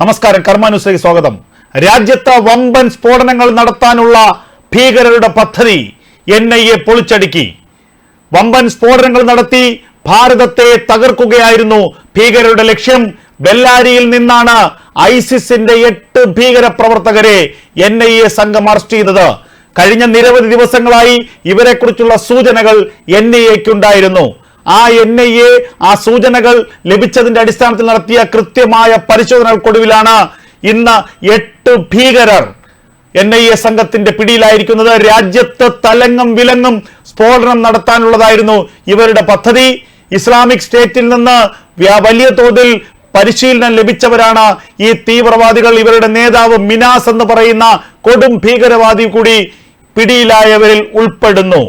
നമസ്കാരം കർമാനുസരി സ്വാഗതം. രാജ്യത്ത് വമ്പൻ സ്ഫോടനങ്ങൾ നടത്താനുള്ള ഭീകരരുടെ പദ്ധതി എൻ ഐ എ പൊളിച്ചടുക്കി. വമ്പൻ സ്ഫോടനങ്ങൾ നടത്തി ഭാരതത്തെ തകർക്കുകയായിരുന്നു ഭീകരരുടെ ലക്ഷ്യം. ബെല്ലാരിയിൽ നിന്നാണ് ഐസിസിന്റെ എട്ട് ഭീകര പ്രവർത്തകരെ എൻ ഐ എ സംഘം അറസ്റ്റ് ചെയ്തത്. കഴിഞ്ഞ നിരവധി ദിവസങ്ങളായി ഇവരെക്കുറിച്ചുള്ള സൂചനകൾ എൻ ഐ എക്കുണ്ടായിരുന്നു ആ എൻ ഐ എ ആ സൂചനകൾ ലഭിച്ചതിന്റെ അടിസ്ഥാനത്തിൽ നടത്തിയ കൃത്യമായ പരിശോധനകൾക്കൊടുവിലാണ് ഇന്ന് എട്ട് ഭീകരർ എൻ ഐ എ സംഘത്തിന്റെ പിടിയിലായിരിക്കുന്നത്. രാജ്യത്ത് തലങ്ങും വിലങ്ങും സ്ഫോടനം നടത്താനുള്ളതായിരുന്നു ഇവരുടെ പദ്ധതി. ഇസ്ലാമിക് സ്റ്റേറ്റിൽ നിന്ന് വലിയ തോതിൽ പരിശീലനം ലഭിച്ചവരാണ് ഈ തീവ്രവാദികൾ. ഇവരുടെ നേതാവ് മിനാസ് എന്ന് പറയുന്ന കൊടും ഭീകരവാദി കൂടി പിടിയിലായവരിൽ ഉൾപ്പെടുന്നു.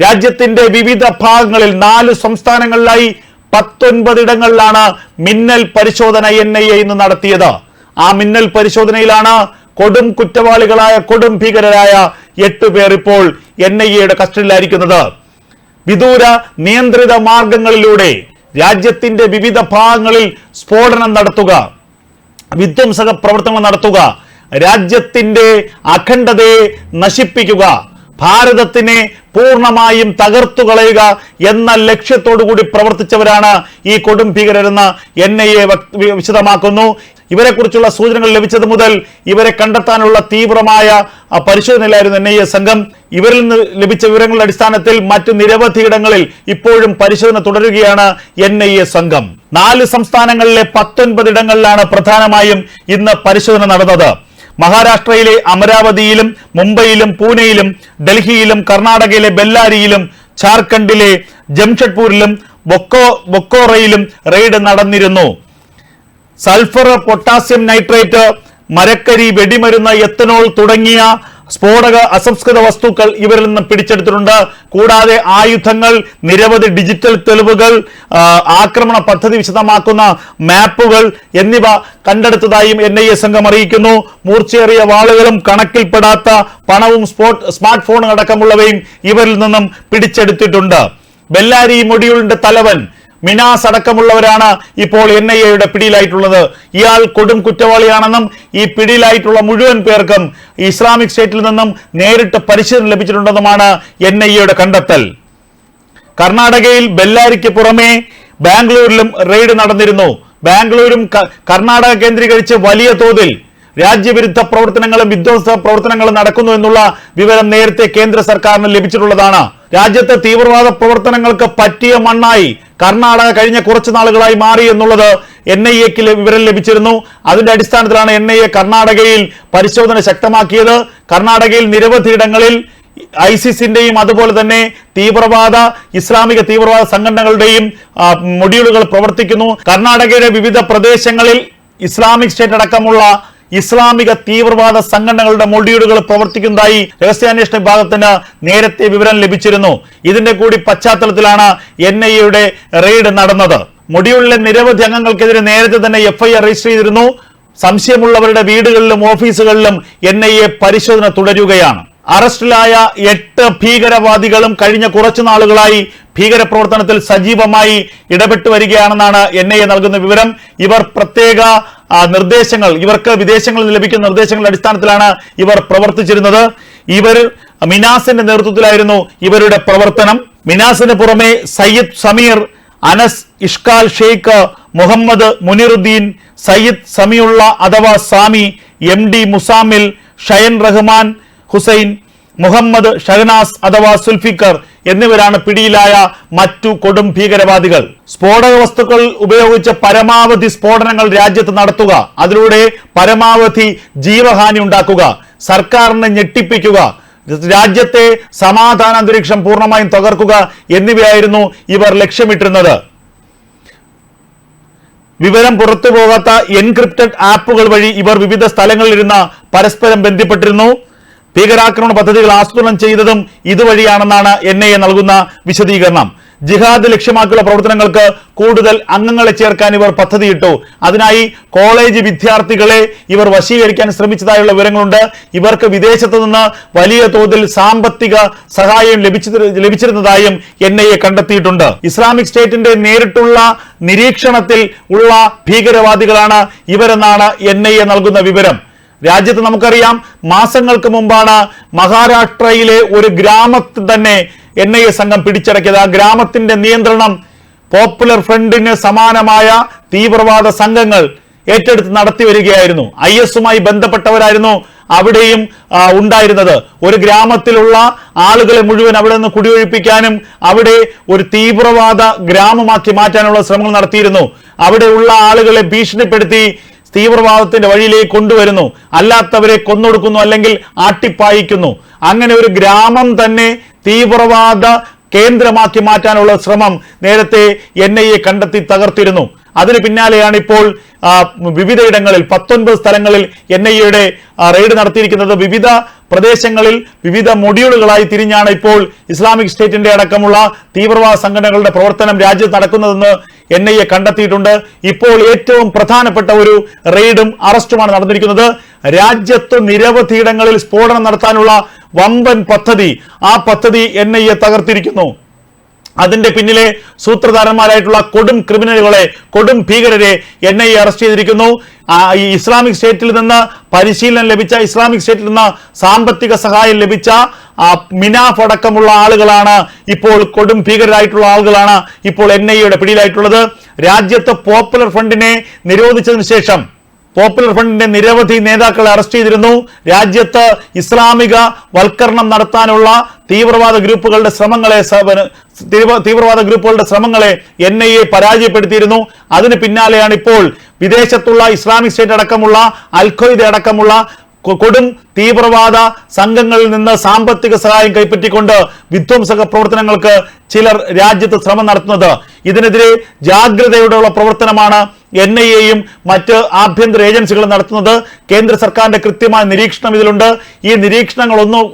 രാജ്യത്തിന്റെ വിവിധ ഭാഗങ്ങളിൽ നാല് സംസ്ഥാനങ്ങളിലായി പത്തൊൻപതിടങ്ങളിലാണ് മിന്നൽ പരിശോധന എൻ ഐ എ ഇന്ന് നടത്തിയത്. ആ മിന്നൽ പരിശോധനയിലാണ് കൊടും കുറ്റവാളികളായ കൊടും ഭീകരരായ എട്ട് പേർ ഇപ്പോൾ എൻ ഐ എയുടെ കസ്റ്റഡിയിലായിരിക്കുന്നത്. വിദൂര നിയന്ത്രിത മാർഗങ്ങളിലൂടെ രാജ്യത്തിന്റെ വിവിധ ഭാഗങ്ങളിൽ സ്ഫോടനം നടത്തുക വിധ്വംസക പ്രവർത്തനങ്ങൾ നടത്തുക രാജ്യത്തിന്റെ അഖണ്ഡതയെ നശിപ്പിക്കുക ഭാരതത്തിനെ പൂർണമായും തകർത്തു കളയുക എന്ന ലക്ഷ്യത്തോടു കൂടി പ്രവർത്തിച്ചവരാണ് ഈ കൊടും ഭീകരരെന്ന് എൻ ഐ എ വിശദമാക്കുന്നു. ഇവരെക്കുറിച്ചുള്ള സൂചനകൾ ലഭിച്ചത് മുതൽ ഇവരെ കണ്ടെത്താനുള്ള തീവ്രമായ പരിശോധനയിലായിരുന്നു എൻ ഐ എ സംഘം. ഇവരിൽ നിന്ന് ലഭിച്ച വിവരങ്ങളുടെ അടിസ്ഥാനത്തിൽ മറ്റു നിരവധി ഇടങ്ങളിൽ ഇപ്പോഴും പരിശോധന തുടരുകയാണ് എൻ ഐ എ സംഘം. നാല് സംസ്ഥാനങ്ങളിലെ പത്തൊൻപത് ഇടങ്ങളിലാണ് പ്രധാനമായും ഇന്ന് പരിശോധന നടന്നത്. മഹാരാഷ്ട്രയിലെ അമരാവതിയിലും മുംബൈയിലും പൂനെയിലും ഡൽഹിയിലും കർണാടകയിലെ ബെല്ലാരിയിലും ഝാർഖണ്ഡിലെ ജംഷഡ്പൂരിലും ബൊക്കോ ബൊക്കോറയിലും റെയ്ഡ് നടന്നിരുന്നു. സൾഫർ പൊട്ടാസ്യം നൈട്രേറ്റ് മരക്കരി വെടിമരുന്ന് എത്തനോൾ തുടങ്ങിയ സ്ഫോടക അസംസ്കൃത വസ്തുക്കൾ ഇവരിൽ നിന്ന് പിടിച്ചെടുത്തിട്ടുണ്ട്. കൂടാതെ ആയുധങ്ങൾ നിരവധി ഡിജിറ്റൽ തെളിവുകൾ ആക്രമണ പദ്ധതി വിശദമാക്കുന്ന മാപ്പുകൾ എന്നിവ കണ്ടെടുത്തതായും എൻ ഐ എ സംഘം അറിയിക്കുന്നു. മൂർച്ചയേറിയ വാളുകളും കണക്കിൽപ്പെടാത്ത പണവും സ്മാർട്ട് ഫോണും അടക്കമുള്ളവയും ഇവരിൽ നിന്നും പിടിച്ചെടുത്തിട്ടുണ്ട്. ബെല്ലാരി മൊഡ്യൂളിന്റെ തലവൻ മിനാസ് അടക്കമുള്ളവരാണ് ഇപ്പോൾ എൻ ഐ എയുടെ പിടിയിലായിട്ടുള്ളത്. ഇയാൾ കൊടും കുറ്റവാളിയാണെന്നും ഈ പിടിയിലായിട്ടുള്ള മുഴുവൻ പേർക്കും ഇസ്ലാമിക് സ്റ്റേറ്റിൽ നിന്നും നേരിട്ട് പരിശീലനം ലഭിച്ചിട്ടുണ്ടെന്നുമാണ് എൻ ഐ എയുടെ കണ്ടെത്തൽ. കർണാടകയിൽ ബെല്ലാരിക്ക് പുറമെ ബാംഗ്ലൂരിലും റെയ്ഡ് നടന്നിരുന്നു. ബാംഗ്ലൂരും കർണാടക കേന്ദ്രീകരിച്ച് വലിയ തോതിൽ രാജ്യവിരുദ്ധ പ്രവർത്തനങ്ങളും വിധ്വംസ പ്രവർത്തനങ്ങളും നടക്കുന്നു എന്നുള്ള വിവരം നേരത്തെ കേന്ദ്ര സർക്കാരിന് ലഭിച്ചിട്ടുള്ളതാണ്. രാജ്യത്തെ തീവ്രവാദ പ്രവർത്തനങ്ങൾക്ക് പറ്റിയ മണ്ണായി കർണാടക കഴിഞ്ഞ കുറച്ച് നാളുകളായി മാറി എന്നുള്ളത് എൻ ഐ എക്ക് വിവരം ലഭിച്ചിരുന്നു. അതിന്റെ അടിസ്ഥാനത്തിലാണ് എൻ ഐ എ കർണാടകയിൽ പരിശോധന ശക്തമാക്കിയത്. കർണാടകയിൽ നിരവധി ഇടങ്ങളിൽ ഐസിസിന്റെയും അതുപോലെ തന്നെ തീവ്രവാദ ഇസ്ലാമിക തീവ്രവാദ സംഘടനകളുടെയും മൊഡ്യൂളുകൾ പ്രവർത്തിക്കുന്നു. കർണാടകയുടെ വിവിധ പ്രദേശങ്ങളിൽ ഇസ്ലാമിക് സ്റ്റേറ്റ് അടക്കമുള്ള ഇസ്ലാമിക തീവ്രവാദ സംഘടനകളുടെ മൊഡ്യൂളുകൾ പ്രവർത്തിക്കുന്നതായി രഹസ്യാന്വേഷണ വിഭാഗത്തിന് നേരത്തെ വിവരം ലഭിച്ചിരുന്നു. ഇതിന്റെ കൂടി പശ്ചാത്തലത്തിലാണ് എൻ ഐ എയുടെ റെയ്ഡ് നടന്നത്. മൊഡ്യൂളിലെ നിരവധി അംഗങ്ങൾക്കെതിരെ നേരത്തെ തന്നെ എഫ്ഐആർ രജിസ്റ്റർ ചെയ്തിരുന്നു. സംശയമുള്ളവരുടെ വീടുകളിലും ഓഫീസുകളിലും എൻ ഐ എ പരിശോധന തുടരുകയാണ്. അറസ്റ്റിലായ എട്ട് ഭീകരവാദികളും കഴിഞ്ഞ കുറച്ചു നാളുകളായി ഭീകരപ്രവർത്തനത്തിൽ സജീവമായി ഇടപെട്ടു വരികയാണെന്നാണ് എൻ ഐ എ നൽകുന്ന വിവരം. ഇവർ പ്രത്യേക നിർദ്ദേശങ്ങൾ ഇവർക്ക് വിദേശങ്ങളിൽ ലഭിക്കുന്ന നിർദ്ദേശങ്ങളുടെ അടിസ്ഥാനത്തിലാണ് ഇവർ പ്രവർത്തിച്ചിരുന്നത്. ഇവർ മിനാസിന്റെ നേതൃത്വത്തിലായിരുന്നു ഇവരുടെ പ്രവർത്തനം. മിനാസിന് പുറമെ സയ്യിദ് സമീർ അനസ് ഇഷ്കാൽ ഷെയ്ഖ് മുഹമ്മദ് മുനിറുദ്ദീൻ സയ്യിദ് സമിയുള്ള അഥവാ സാമി എം ഡി മുസാമിൽ ഷയൻ റഹ്മാൻ ഹുസൈൻ മുഹമ്മദ് ഷഹനാസ് അഥവാ സുൽഫിക്കർ എന്നിവരാണ് പിടിയിലായ മറ്റു കൊടും ഭീകരവാദികൾ. സ്ഫോടക വസ്തുക്കൾ ഉപയോഗിച്ച പരമാവധി സ്ഫോടനങ്ങൾ രാജ്യത്ത് നടത്തുക. അതിലൂടെ പരമാവധി ജീവഹാനി ഉണ്ടാക്കുക. സർക്കാരിനെ ഞെട്ടിപ്പിക്കുക. രാജ്യത്തെ സമാധാന അന്തരീക്ഷം പൂർണമായും തകർക്കുക എന്നിവയായിരുന്നു ഇവർ ലക്ഷ്യമിട്ടിരുന്നത്. വിവരം പുറത്തു പോകാത്ത എൻക്രിപ്റ്റഡ് ആപ്പുകൾ വഴി ഇവർ വിവിധ സ്ഥലങ്ങളിലിരുന്ന് പരസ്പരം ബന്ധപ്പെട്ടിരുന്നു. ഭീകരാക്രമണ പദ്ധതികൾ ആസൂത്രണം ചെയ്തതും ഇതുവഴിയാണെന്നാണ് എൻ ഐ എ നൽകുന്ന വിശദീകരണം. ജിഹാദ് ലക്ഷ്യമാക്കിയുള്ള പ്രവർത്തനങ്ങൾക്ക് കൂടുതൽ അംഗങ്ങളെ ചേർക്കാൻ ഇവർ പദ്ധതിയിട്ടു. അതിനായി കോളേജ് വിദ്യാർത്ഥികളെ ഇവർ വശീകരിക്കാൻ ശ്രമിച്ചതായുള്ള വിവരങ്ങളുണ്ട്. ഇവർക്ക് വിദേശത്ത് നിന്ന് വലിയ തോതിൽ സാമ്പത്തിക സഹായം ലഭിച്ചിരുന്നതായും എൻ ഐ എ കണ്ടെത്തിയിട്ടുണ്ട്. ഇസ്ലാമിക് സ്റ്റേറ്റിന്റെ നേരിട്ടുള്ള നിരീക്ഷണത്തിൽ ഉള്ള ഭീകരവാദികളാണ് ഇവരെന്നാണ് എൻ നൽകുന്ന വിവരം. രാജ്യത്ത് നമുക്കറിയാം മാസങ്ങൾക്ക് മുമ്പാണ് മഹാരാഷ്ട്രയിലെ ഒരു ഗ്രാമത്തിൽ തന്നെ എൻ ഐ എ സംഘം പിടിച്ചടക്കിയത്. ആ ഗ്രാമത്തിന്റെ നിയന്ത്രണം പോപ്പുലർ ഫ്രണ്ടിന് സമാനമായ തീവ്രവാദ സംഘങ്ങൾ ഏറ്റെടുത്ത് നടത്തി വരികയായിരുന്നു. ഐ എസുമായി ബന്ധപ്പെട്ടവരായിരുന്നു അവിടെയും ഉണ്ടായിരുന്നത്. ഒരു ഗ്രാമത്തിലുള്ള ആളുകളെ മുഴുവൻ അവിടെ നിന്ന് കുടിയൊഴിപ്പിക്കാനും അവിടെ ഒരു തീവ്രവാദ ഗ്രാമമാക്കി മാറ്റാനുള്ള ശ്രമങ്ങൾ നടത്തിയിരുന്നു. അവിടെയുള്ള ആളുകളെ ഭീഷണിപ്പെടുത്തി തീവ്രവാദത്തിന്റെ വഴിയിലേക്ക് കൊണ്ടുവരുന്നു. അല്ലാത്തവരെ കൊന്നൊടുക്കുന്നു അല്ലെങ്കിൽ ആട്ടിപ്പായിക്കുന്നു. അങ്ങനെ ഒരു ഗ്രാമം തന്നെ തീവ്രവാദ കേന്ദ്രമാക്കി മാറ്റാനുള്ള ശ്രമം നേരത്തെ എൻ ഐ എ കണ്ടെത്തി തകർത്തിരുന്നു. അതിന് പിന്നാലെയാണ് ഇപ്പോൾ വിവിധയിടങ്ങളിൽ പത്തൊൻപത് സ്ഥലങ്ങളിൽ എൻ ഐ എയുടെ റെയ്ഡ് നടത്തിയിരിക്കുന്നത്. വിവിധ പ്രദേശങ്ങളിൽ വിവിധ മൊഡ്യൂളുകളായി തിരിഞ്ഞാണ് ഇപ്പോൾ ഇസ്ലാമിക് സ്റ്റേറ്റിന്റെ അടക്കമുള്ള തീവ്രവാദ സംഘടനകളുടെ പ്രവർത്തനം രാജ്യത്ത് നടക്കുന്നതെന്ന് എൻ ഐ എ കണ്ടെത്തിയിട്ടുണ്ട്. ഇപ്പോൾ ഏറ്റവും പ്രധാനപ്പെട്ട ഒരു റെയ്ഡും അറസ്റ്റുമാണ് നടന്നിരിക്കുന്നത്. രാജ്യത്ത് നിരവധിയിടങ്ങളിൽ സ്ഫോടനം നടത്താനുള്ള വമ്പൻ പദ്ധതി. ആ പദ്ധതി എൻ ഐ എ തകർത്തിരിക്കുന്നു. അതിന്റെ പിന്നിലെ സൂത്രധാരന്മാരായിട്ടുള്ള കൊടും ക്രിമിനലുകളെ കൊടും ഭീകരരെ എൻ ഐ അറസ്റ്റ് ചെയ്തിരിക്കുന്നു. ഈ ഇസ്ലാമിക് സ്റ്റേറ്റിൽ നിന്ന് പരിശീലനം ലഭിച്ച ഇസ്ലാമിക് സ്റ്റേറ്റിൽ നിന്ന് സാമ്പത്തിക സഹായം ലഭിച്ച മിനാഫ് അടക്കമുള്ള ആളുകളാണ് ഇപ്പോൾ കൊടും ഭീകരരായിട്ടുള്ള ആളുകളാണ് ഇപ്പോൾ എൻ ഐ എയുടെ പിടിയിലായിട്ടുള്ളത്. രാജ്യത്ത് പോപ്പുലർ ഫണ്ടിനെ നിരോധിച്ചതിന് ശേഷം പോപ്പുലർ ഫ്രണ്ടിന്റെ നിരവധി നേതാക്കളെ അറസ്റ്റ് ചെയ്തിരുന്നു. രാജ്യത്ത് ഇസ്ലാമിക വൽക്കരണം നടത്താനുള്ള തീവ്രവാദ ഗ്രൂപ്പുകളുടെ ശ്രമങ്ങളെ തീവ്രവാദ ഗ്രൂപ്പുകളുടെ ശ്രമങ്ങളെ എൻ ഐ എ പരാജയപ്പെടുത്തിയിരുന്നു. അതിന് പിന്നാലെയാണ് ഇപ്പോൾ വിദേശത്തുള്ള ഇസ്ലാമിക് സ്റ്റേറ്റ് അടക്കമുള്ള അൽഖയ്ദ അടക്കമുള്ള കൊടും തീവ്രവാദ സംഘങ്ങളിൽ നിന്ന് സാമ്പത്തിക സഹായം കൈപ്പറ്റിക്കൊണ്ട് വിധ്വംസക പ്രവർത്തനങ്ങൾക്ക് ചിലർ രാജ്യത്ത് ശ്രമം നടത്തുന്നത്. ഇതിനെതിരെ ജാഗ്രതയോടെയുള്ള പ്രവർത്തനമാണ് എൻ ഐ എയും മറ്റ് ആഭ്യന്തര ഏജൻസികളും നടത്തുന്നത് കേന്ദ്ര സർക്കാരിന്റെ കൃത്യമായ നിരീക്ഷണം ഇതിലുണ്ട്. ഈ നിരീക്ഷണങ്ങൾ ഒന്നും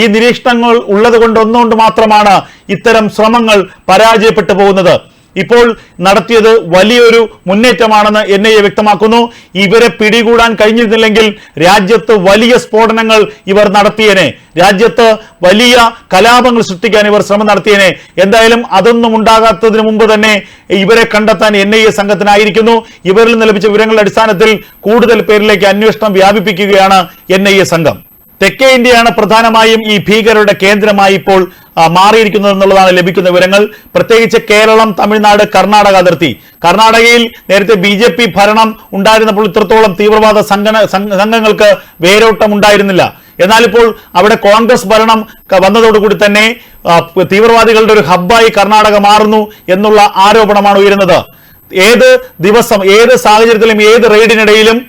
ഈ നിരീക്ഷണങ്ങൾ ഉള്ളത് കൊണ്ട് ഒന്നുകൊണ്ട് മാത്രമാണ് ഇത്തരം ശ്രമങ്ങൾ പരാജയപ്പെട്ടു പോകുന്നത്. ഇപ്പോൾ നടത്തിയത് വലിയൊരു മുന്നേറ്റമാണെന്ന് എൻ ഐ എ വ്യക്തമാക്കുന്നു. ഇവരെ പിടികൂടാൻ കഴിഞ്ഞിരുന്നില്ലെങ്കിൽ രാജ്യത്ത് വലിയ സ്ഫോടനങ്ങൾ ഇവർ നടത്തിയേനെ. രാജ്യത്ത് വലിയ കലാപങ്ങൾ സൃഷ്ടിക്കാൻ ഇവർ ശ്രമം നടത്തിയേനെ. എന്തായാലും അതൊന്നും ഉണ്ടാകാത്തതിന് മുമ്പ് തന്നെ ഇവരെ കണ്ടെത്താൻ എൻ ഐ എ സംഘത്തിനായിരിക്കുന്നു. ഇവരിൽ നിന്ന് ലഭിച്ച വിവരങ്ങളുടെ അടിസ്ഥാനത്തിൽ കൂടുതൽ പേരിലേക്ക് അന്വേഷണം വ്യാപിപ്പിക്കുകയാണ് എൻ ഐ എ സംഘം. തെക്കേ ഇന്ത്യയാണ് പ്രധാനമായും ഈ ഭീകരരുടെ കേന്ദ്രമായി ഇപ്പോൾ മാറിയിരിക്കുന്നത് എന്നുള്ളതാണ് ലഭിക്കുന്ന വിവരങ്ങൾ. പ്രത്യേകിച്ച് കേരളം തമിഴ്നാട് കർണാടക അതിർത്തി. കർണാടകയിൽ നേരത്തെ ബി ജെ പി ഭരണം ഉണ്ടായിരുന്നപ്പോൾ ഇത്രത്തോളം തീവ്രവാദ സംഘടന സംഘ- സംഘങ്ങൾക്ക് വേരോട്ടം ഉണ്ടായിരുന്നില്ല. എന്നാലിപ്പോൾ അവിടെ കോൺഗ്രസ് ഭരണം വന്നതോടുകൂടി തന്നെ തീവ്രവാദികളുടെ ഒരു ഹബ്ബായി കർണാടക മാറുന്നു എന്നുള്ള ആരോപണമാണ് ഉയരുന്നത്. ഏത് ദിവസം ഏത് സാഹചര്യത്തിലും ഏത് റെയ്ഡിനിടയിലും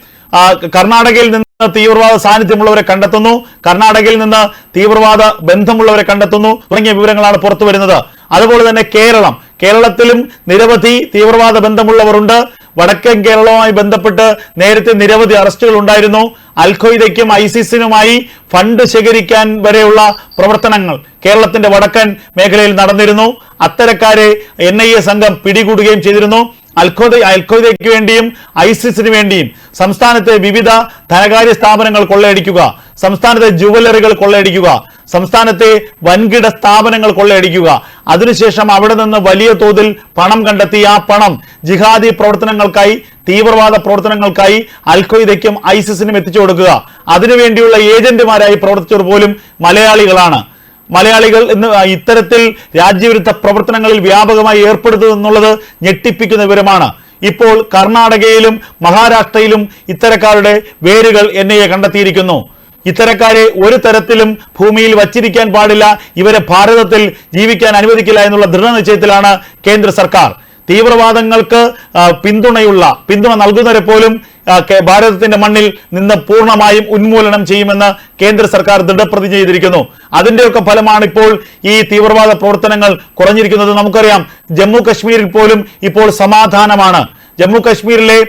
കർണാടകയിൽ നിന്ന് തീവ്രവാദ സാന്നിധ്യമുള്ളവരെ കണ്ടെത്തുന്നു. കർണാടകയിൽ നിന്ന് തീവ്രവാദ ബന്ധമുള്ളവരെ കണ്ടെത്തുന്നു. തുടങ്ങിയ വിവരങ്ങളാണ് പുറത്തു വരുന്നത്. അതുപോലെ തന്നെ കേരളം. കേരളത്തിലും നിരവധി തീവ്രവാദ ബന്ധമുള്ളവരുണ്ട്. വടക്കൻ കേരളവുമായി ബന്ധപ്പെട്ട് നേരത്തെ നിരവധി അറസ്റ്റുകൾ ഉണ്ടായിരുന്നു. അൽഖയ്ദയ്ക്കും ഐസിസിനുമായി ഫണ്ട് ശേഖരിക്കാൻ വരെയുള്ള പ്രവർത്തനങ്ങൾ കേരളത്തിന്റെ വടക്കൻ മേഖലയിൽ നടന്നിരുന്നു. അത്തരക്കാരെ എൻ സംഘം പിടികൂടുകയും ചെയ്തിരുന്നു. അൽഖോദ അൽഖോദയ്ക്ക് വേണ്ടിയും ഐസിസിന് വേണ്ടിയും സംസ്ഥാനത്തെ വിവിധ ധനകാര്യ സ്ഥാപനങ്ങൾ കൊള്ളയടിക്കുക സംസ്ഥാനത്തെ ജുവലറികൾ കൊള്ളയടിക്കുക സംസ്ഥാനത്തെ വൻകിട സ്ഥാപനങ്ങൾ കൊള്ളയടിക്കുക. അതിനുശേഷം അവിടെ നിന്ന് വലിയ തോതിൽ പണം കണ്ടെത്തി ആ പണം ജിഹാദി പ്രവർത്തനങ്ങൾക്കായി തീവ്രവാദ പ്രവർത്തനങ്ങൾക്കായി അൽഖയ്ദയ്ക്കും ഐസിസിനും എത്തിച്ചു കൊടുക്കുക. അതിനുവേണ്ടിയുള്ള ഏജന്റുമാരായി പ്രവർത്തിച്ചവർ പോലും മലയാളികളാണ്. മലയാളികൾ ഇന്ന് ഇത്തരത്തിൽ രാജ്യവിരുദ്ധ പ്രവർത്തനങ്ങളിൽ വ്യാപകമായി ഏർപ്പെടുത്തുന്നു എന്നുള്ളത് ഞെട്ടിപ്പിക്കുന്ന വിവരമാണ്. ഇപ്പോൾ കർണാടകയിലും മഹാരാഷ്ട്രയിലും ഇത്തരക്കാരുടെ വേരുകൾ എൻ കണ്ടെത്തിയിരിക്കുന്നു. ഇത്തരക്കാരെ ഒരു തരത്തിലും ഭൂമിയിൽ വച്ചിരിക്കാൻ പാടില്ല ഇവരെ ഭാരതത്തിൽ ജീവിക്കാൻ അനുവദിക്കില്ല എന്നുള്ള ദൃഢനിശ്ചയത്തിലാണ് കേന്ദ്ര സർക്കാർ. തീവ്രവാദങ്ങൾക്ക് പിന്തുണയുള്ള പിന്തുണ നൽകുന്നവരെ പോലും ഭാരതത്തിന്റെ മണ്ണിൽ നിന്ന് പൂർണമായും ഉന്മൂലനം ചെയ്യുമെന്ന് കേന്ദ്ര സർക്കാർ ദൃഢപ്രതിജ്ഞ ചെയ്തിരിക്കുന്നു. അതിന്റെയൊക്കെ ഫലമാണ് ഇപ്പോൾ ഈ തീവ്രവാദ പ്രവർത്തനങ്ങൾ കുറഞ്ഞിരിക്കുന്നത്. നമുക്കറിയാം ജമ്മു കശ്മീരിൽ പോലും ഇപ്പോൾ സമാധാനമാണ്. ജമ്മു കശ്മീരിലെ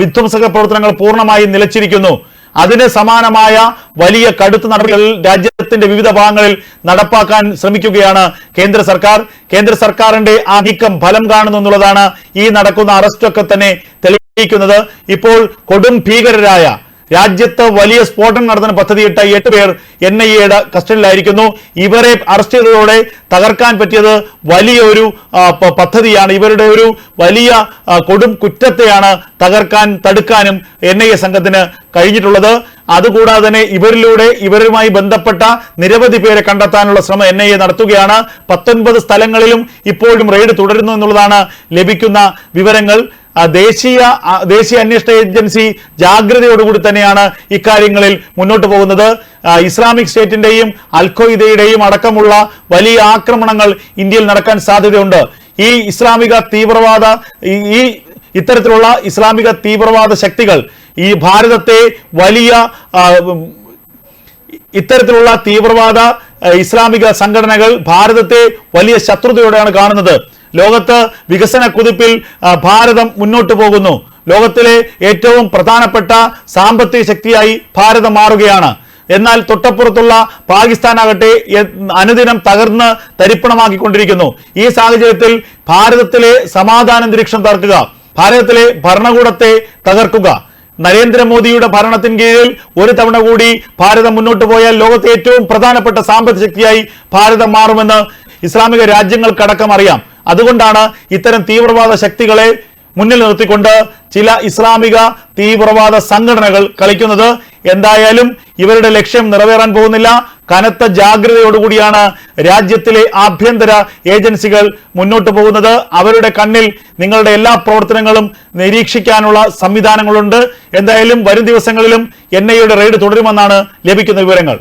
വിധ്വംസക പ്രവർത്തനങ്ങൾ പൂർണമായും നിലച്ചിരിക്കുന്നു. അതിന് സമാനമായ വലിയ കടുത്ത നടപടികൾ രാജ്യത്തിന്റെ വിവിധ ഭാഗങ്ങളിൽ നടപ്പാക്കാൻ ശ്രമിക്കുകയാണ് കേന്ദ്ര സർക്കാർ. കേന്ദ്ര സർക്കാരിന്റെ ആ നീക്കം ഫലം കാണുന്നു എന്നുള്ളതാണ് ഈ നടക്കുന്ന അറസ്റ്റൊക്കെ തന്നെ തെളിയിക്കുന്നത്. ഇപ്പോൾ കൊടും ഭീകരരായ രാജ്യത്ത് വലിയ സ്ഫോടനം നടത്തുന്ന പദ്ധതിയിട്ട എട്ട് പേർ എൻ ഐ എയുടെ കസ്റ്റഡിയിലായിരിക്കുന്നു. ഇവരെ അറസ്റ്റ് ചെയ്തതോടെ തകർക്കാൻ പറ്റിയത് വലിയൊരു ഒരു പദ്ധതിയാണ്. ഇവരുടെ ഒരു വലിയ കൊടും കുറ്റത്തെയാണ് തകർക്കാൻ തടുക്കാനും എൻ ഐ എ സംഘത്തിന് കഴിഞ്ഞിട്ടുള്ളത്. അതുകൂടാതെ തന്നെ ഇവരിലൂടെ ഇവരുമായി ബന്ധപ്പെട്ട നിരവധി പേരെ കണ്ടെത്താനുള്ള ശ്രമം എൻ ഐ എ നടത്തുകയാണ്. പത്തൊൻപത് സ്ഥലങ്ങളിലും ഇപ്പോഴും റെയ്ഡ് തുടരുന്നു എന്നുള്ളതാണ് ലഭിക്കുന്ന വിവരങ്ങൾ. ദേശീയ ദേശീയ അന്വേഷണ ഏജൻസി ജാഗ്രതയോടുകൂടി തന്നെയാണ് ഇക്കാര്യങ്ങളിൽ മുന്നോട്ട് പോകുന്നത്. ഇസ്ലാമിക് സ്റ്റേറ്റിന്റെയും അൽഖയ്ദയുടെയും അടക്കമുള്ള വലിയ ആക്രമണങ്ങൾ ഇന്ത്യയിൽ നടക്കാൻ സാധ്യതയുണ്ട്. ഈ ഇസ്ലാമിക തീവ്രവാദ ഈ- ഇത്തരത്തിലുള്ള ഇസ്ലാമിക തീവ്രവാദ ശക്തികൾ ഈ ഭാരതത്തെ വലിയ ഇത്തരത്തിലുള്ള തീവ്രവാദ ഇസ്ലാമിക സംഘടനകൾ ഭാരതത്തെ വലിയ ശത്രുതയോടെയാണ് കാണുന്നത്. ലോകത്ത് വികസന കുതിപ്പിൽ ഭാരതം മുന്നോട്ട് പോകുന്നു. ലോകത്തിലെ ഏറ്റവും പ്രധാനപ്പെട്ട സാമ്പത്തിക ശക്തിയായി ഭാരതം മാറുകയാണ്. എന്നാൽ തൊട്ടപ്പുറത്തുള്ള പാകിസ്ഥാനാകട്ടെ അനുദിനം തകർന്ന് തരിപ്പണമാക്കിക്കൊണ്ടിരിക്കുന്നു. ഈ സാഹചര്യത്തിൽ ഭാരതത്തിലെ സമാധാന സമാധാനാന്തരീക്ഷം തകർക്കുക ഭാരതത്തിലെ ഭരണകൂടത്തെ തകർക്കുക. നരേന്ദ്രമോദിയുടെ ഭരണത്തിന് കീഴിൽ ഒരു തവണ കൂടി ഭാരതം മുന്നോട്ട് പോയാൽ ലോകത്തെ ഏറ്റവും പ്രധാനപ്പെട്ട സാമ്പത്തിക ശക്തിയായി ഭാരതം മാറുമെന്ന് ഇസ്ലാമിക രാജ്യങ്ങൾക്കടക്കം അറിയാം. അതുകൊണ്ടാണ് ഇത്തരം തീവ്രവാദ ശക്തികളെ മുന്നിൽ നിർത്തിക്കൊണ്ട് ചില ഇസ്ലാമിക തീവ്രവാദ സംഘടനകൾ കളിക്കുന്നത്. എന്തായാലും ഇവരുടെ ലക്ഷ്യം നിറവേറാൻ പോകുന്നില്ല. കനത്ത ജാഗ്രതയോടുകൂടിയാണ് രാജ്യത്തിലെ ആഭ്യന്തര ഏജൻസികൾ മുന്നോട്ട് പോകുന്നത്. അവരുടെ കണ്ണിൽ നിങ്ങളുടെ എല്ലാ പ്രവർത്തനങ്ങളും നിരീക്ഷിക്കാനുള്ള സംവിധാനങ്ങളുണ്ട്. എന്തായാലും വരും ദിവസങ്ങളിലും എൻ റെയ്ഡ് തുടരുമെന്നാണ് ലഭിക്കുന്ന വിവരങ്ങൾ.